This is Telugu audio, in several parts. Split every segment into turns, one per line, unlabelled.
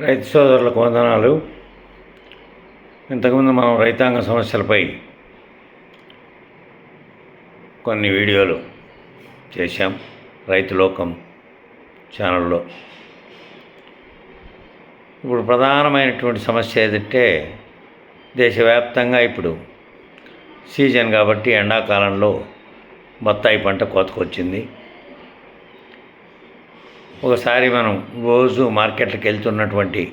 రైతు సోదరులకు వందనాలు. ఇంతకుముందు మనం రైతాంగ సమస్యలపై కొన్ని వీడియోలు చేశాం. రైతులోకం ఛానల్లో. ఇప్పుడు ప్రధానమైనటువంటి సమస్య ఏదంటే దేశవ్యాప్తంగా ఇప్పుడు సీజన్ కాబట్టి ఎండాకాలంలో బత్తాయి పంట కోతకొచ్చింది. ఒకసారి మనం రోజు మార్కెట్లకు వెళ్తున్నటువంటి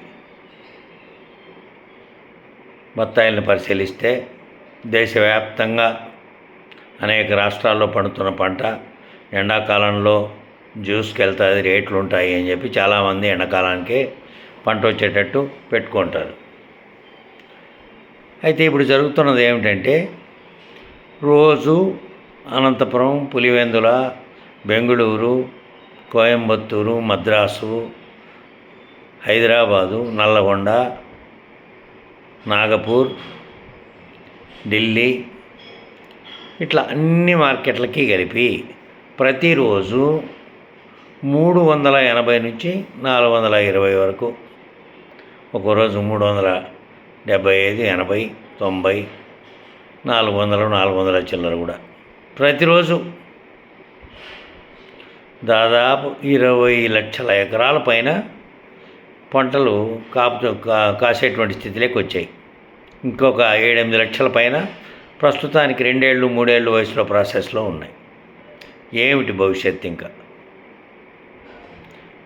బత్తాయిలను పరిశీలిస్తే దేశవ్యాప్తంగా అనేక రాష్ట్రాల్లో పండుతున్న పంట ఎండాకాలంలో జ్యూస్కి వెళ్తుంది రేట్లు ఉంటాయి అని చెప్పి చాలామంది ఎండాకాలానికే పంట వచ్చేటట్టు పెట్టుకుంటారు. అయితే ఇప్పుడు జరుగుతున్నది ఏమిటంటే రోజు అనంతపురం పులివెందుల బెంగళూరు కోయంబత్తూరు మద్రాసు హైదరాబాదు నల్లగొండ నాగపూర్ ఢిల్లీ ఇట్లా అన్ని మార్కెట్లకి కలిపి ప్రతిరోజు మూడు వందల ఎనభై నుంచి నాలుగు వందల ఇరవై వరకు. ఒకరోజు మూడు వందల డెబ్బై ఐదు ఎనభై తొంభై నాలుగు వందలు నాలుగు వందల చిల్లర కూడా. ప్రతిరోజు దాదాపు ఇరవై లక్షల ఎకరాల పైన పంటలు కాపు కా- కాసేటువంటి స్థితిలోకి వచ్చాయి. ఇంకొక ఏడెనిమిది లక్షల పైన ప్రస్తుతానికి రెండేళ్ళు మూడేళ్ళు వయసులో ప్రాసెస్లో ఉన్నాయి. ఏమిటి భవిష్యత్తు ఇంకా?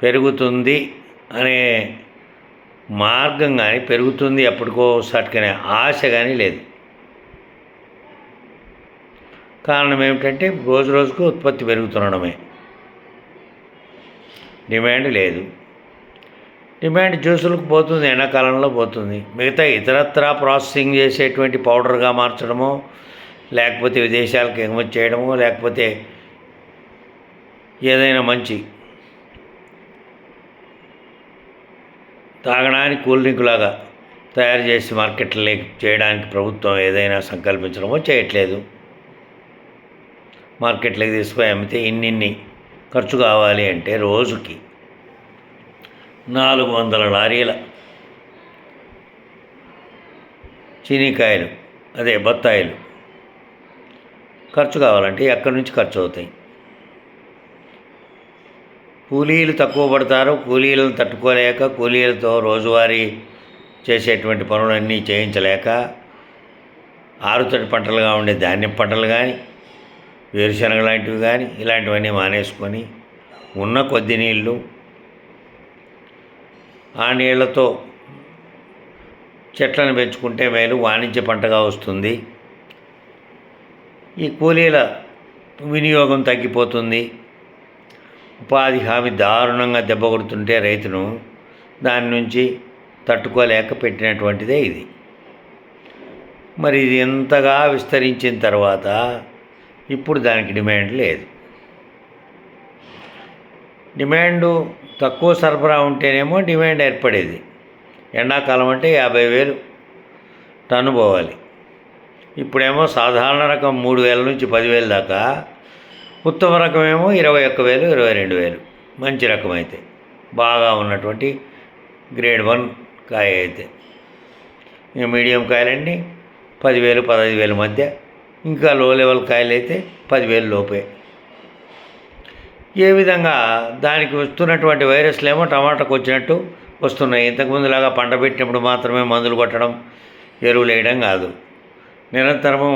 పెరుగుతుంది అనే మార్గం కానీ పెరుగుతుంది ఎప్పటికో సటుకనే ఆశ కానీ లేదు. కారణం ఏమిటంటే రోజు రోజుకు ఉత్పత్తి పెరుగుతుండడమే. డిమాండ్ లేదు. డిమాండ్ జ్యూసులకు పోతుంది ఎండాకాలంలో పోతుంది. మిగతా ఇతరత్రా ప్రాసెసింగ్ చేసేటువంటి పౌడర్గా మార్చడమో లేకపోతే విదేశాలకు ఎగుమతి చేయడమో లేకపోతే ఏదైనా మంచి తాగడానికి కూల్ డ్రింక్ లాగా తయారు చేసి మార్కెట్లో చేయడానికి ప్రభుత్వం ఏదైనా సంకల్పించడమో చేయట్లేదు. మార్కెట్లోకి తీసుకుపోయి అమ్మితే ఇన్నిన్ని ఖర్చు కావాలి అంటే రోజుకి నాలుగు వందల లారీల చీనీకాయలు అదే బత్తాయిలు ఖర్చు కావాలంటే ఎక్కడి నుంచి ఖర్చు అవుతాయి? కూలీలు తక్కువ పడతారు కూలీలను తట్టుకోలేక కూలీలతో రోజువారీ చేసేటువంటి పనులన్నీ చేయించలేక ఆరుతడి పంటలుగా ఉండే ధాన్యం పంటలు కానీ వేరుశనగ లాంటివి కానీ ఇలాంటివన్నీ మానేసుకొని ఉన్న కొద్ది నీళ్ళు ఆ నీళ్ళతో చెట్లను పెంచుకుంటే మేలు వాణిజ్య పంటగా వస్తుంది. ఈ కూలీల వినియోగం తగ్గిపోతుంది. ఉపాధి హామీ దారుణంగా దెబ్బ కొడుతుంటే రైతును దాని నుంచి తట్టుకోలేక పెట్టినటువంటిదే ఇది. మరి ఇది ఎంతగా విస్తరించిన తర్వాత ఇప్పుడు దానికి డిమాండ్ లేదు. డిమాండు తక్కువ సరఫరా ఉంటేనేమో డిమాండ్ ఏర్పడేది. ఎండాకాలం అంటే యాభై వేలు టన్ను పోవాలి. ఇప్పుడేమో సాధారణ రకం మూడు వేల నుంచి పదివేల దాకా ఉత్తమ రకం ఏమో ఇరవై ఒక్క వేలు ఇరవై రెండు వేలు. మంచి రకం అయితే. బాగా ఉన్నటువంటి గ్రేడ్ వన్ కాయ అయితే. మీడియం కాయలన్నీ పదివేలు పదహైదు వేల మధ్య ఇంకా లో లెవెల్ కాయలు అయితే పదివేలు లోపే. ఏ విధంగా దానికి వస్తున్నటువంటి వైరస్లు ఏమో టమాటాకు వచ్చినట్టు వస్తున్నాయి. ఇంతకుముందులాగా పంట పెట్టినప్పుడు మాత్రమే మందులు కొట్టడం ఎరువులు వేయడం కాదు. నిరంతరము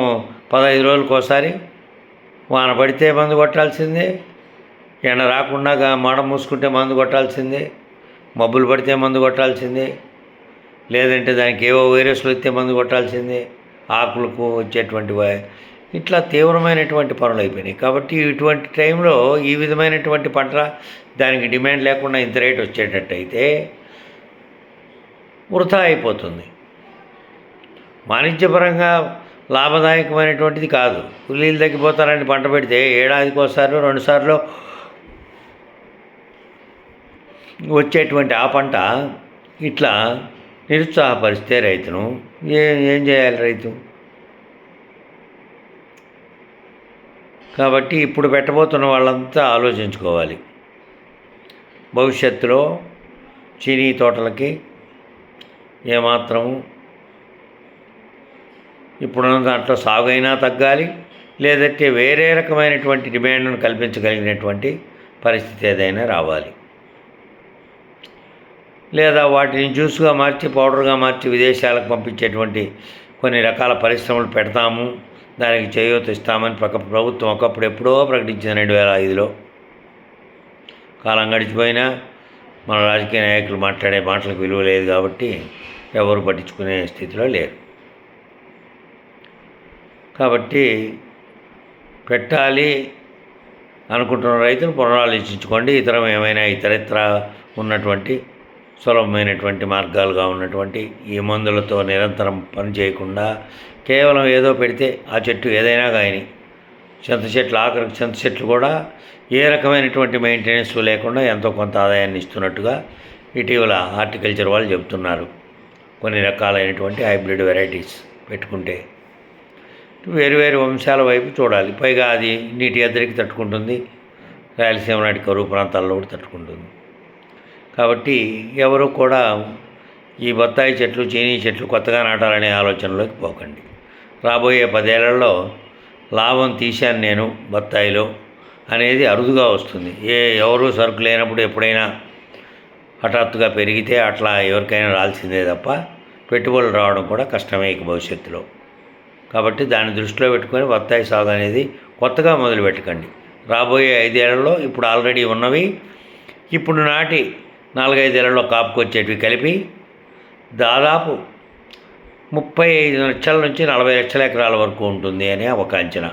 పదహైదు రోజులకు ఒకసారి వాన పడితే మందు కొట్టాల్సిందే ఎండ రాకుండా మడ మూసుకుంటే మందు కొట్టాల్సిందే మబ్బులు పడితే మందు కొట్టాల్సిందే లేదంటే దానికి ఏవో వైరస్లు వస్తే మందు కొట్టాల్సిందే. ఆకులకు వచ్చేటువంటి ఇట్లా తీవ్రమైనటువంటి పనులు అయిపోయినాయి. కాబట్టి ఇటువంటి టైంలో ఈ విధమైనటువంటి పంట దానికి డిమాండ్ లేకుండా ఇంత రేట్ వచ్చేటట్టయితే వృధా అయిపోతుంది. వాణిజ్యపరంగా లాభదాయకమైనటువంటిది కాదు. కూలీలు తగ్గిపోతారని పంట పెడితే ఏడాదికి ఒకసారి రెండుసార్లు వచ్చేటువంటి ఆ పంట ఇట్లా నిరుత్సాహపరిస్తే రైతును ఏ ఏం చేయాలి రైతు? కాబట్టి ఇప్పుడు పెట్టబోతున్న వాళ్ళంతా ఆలోచించుకోవాలి. భవిష్యత్తులో చీనీ తోటలకి ఏమాత్రం ఇప్పుడున్న దాంట్లో సాగు అయినా తగ్గాలి లేదంటే వేరే రకమైనటువంటి డిమాండ్ను కల్పించగలిగినటువంటి పరిస్థితి ఏదైనా రావాలి. లేదా వాటిని జ్యూస్గా మార్చి పౌడర్గా మార్చి విదేశాలకు పంపించేటువంటి కొన్ని రకాల పరిశ్రమలు పెడతాము. దానికి చేయూత ఇస్తామని ప్రక ప్రభుత్వం ఒకప్పుడు ఎప్పుడో ప్రకటించింది రెండు వేల ఐదులో. కాలం గడిచిపోయినా మన రాజకీయ నాయకులు మాట్లాడే మాటలకు విలువ లేదు కాబట్టి ఎవరు పట్టించుకునే స్థితిలో లేరు. కాబట్టి పెట్టాలి అనుకుంటున్న రైతులు పునరాలోచించుకోండి. ఇతరం ఏమైనా ఇతరత్ర ఉన్నటువంటి సులభమైనటువంటి మార్గాలుగా ఉన్నటువంటి ఈ మందులతో నిరంతరం పని చేయకుండా కేవలం ఏదో పెడితే ఆ చెట్టు ఏదైనా కానీ చింత చెట్లు ఆఖరికి చింత చెట్లు కూడా ఏ రకమైనటువంటి మెయింటెనెన్స్ లేకుండా ఎంతో కొంత ఆదాయాన్ని ఇస్తున్నట్టుగా ఇటీవల హార్టికల్చర్ వాళ్ళు చెబుతున్నారు. కొన్ని రకాలైనటువంటి హైబ్రిడ్ వెరైటీస్ పెట్టుకుంటే. వేరు వేరు వంశాల వైపు చూడాలి. పైగా అది నీటి ఎద్దరికి తట్టుకుంటుంది. రాయలసీమ నాటి కరువు ప్రాంతాల్లో కూడా తట్టుకుంటుంది. కాబట్టి ఎవరు కూడా ఈ బత్తాయి చెట్లు చీనీ చెట్లు కొత్తగా నాటాలనే ఆలోచనలోకి పోకండి. రాబోయే పదేళ్ళలో లాభం తీశాను నేను బత్తాయిలో అనేది అరుదుగా వస్తుంది. ఏ ఎవరు సరుకు లేనప్పుడు ఎప్పుడైనా హఠాత్తుగా పెరిగితే అట్లా ఎవరికైనా రాల్సిందే తప్ప పెట్టుబడులు రావడం కూడా కష్టమే ఇక భవిష్యత్తులో. కాబట్టి దాన్ని దృష్టిలో పెట్టుకొని బత్తాయి సాగు అనేది కొత్తగా మొదలు పెట్టకండి రాబోయే ఐదేళ్ళలో ఇప్పుడు ఆల్రెడీ ఉన్నవి. ఇప్పుడు నాటి నాలుగైదేళ్ళలో కాపుకొచ్చేటివి కలిపి దాదాపు ముప్పై ఐదు లక్షల నుంచి నలభై లక్షల ఎకరాల వరకు ఉంటుంది అని ఒక అంచనా.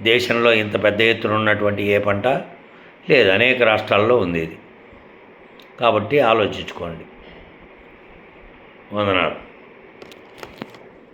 దేశంలో ఇంత పెద్ద ఎత్తున ఉన్నటువంటి ఏ పంట లేదు. అనేక రాష్ట్రాల్లో ఉంది ఇది. కాబట్టి ఆలోచించుకోండి. వందనాలు.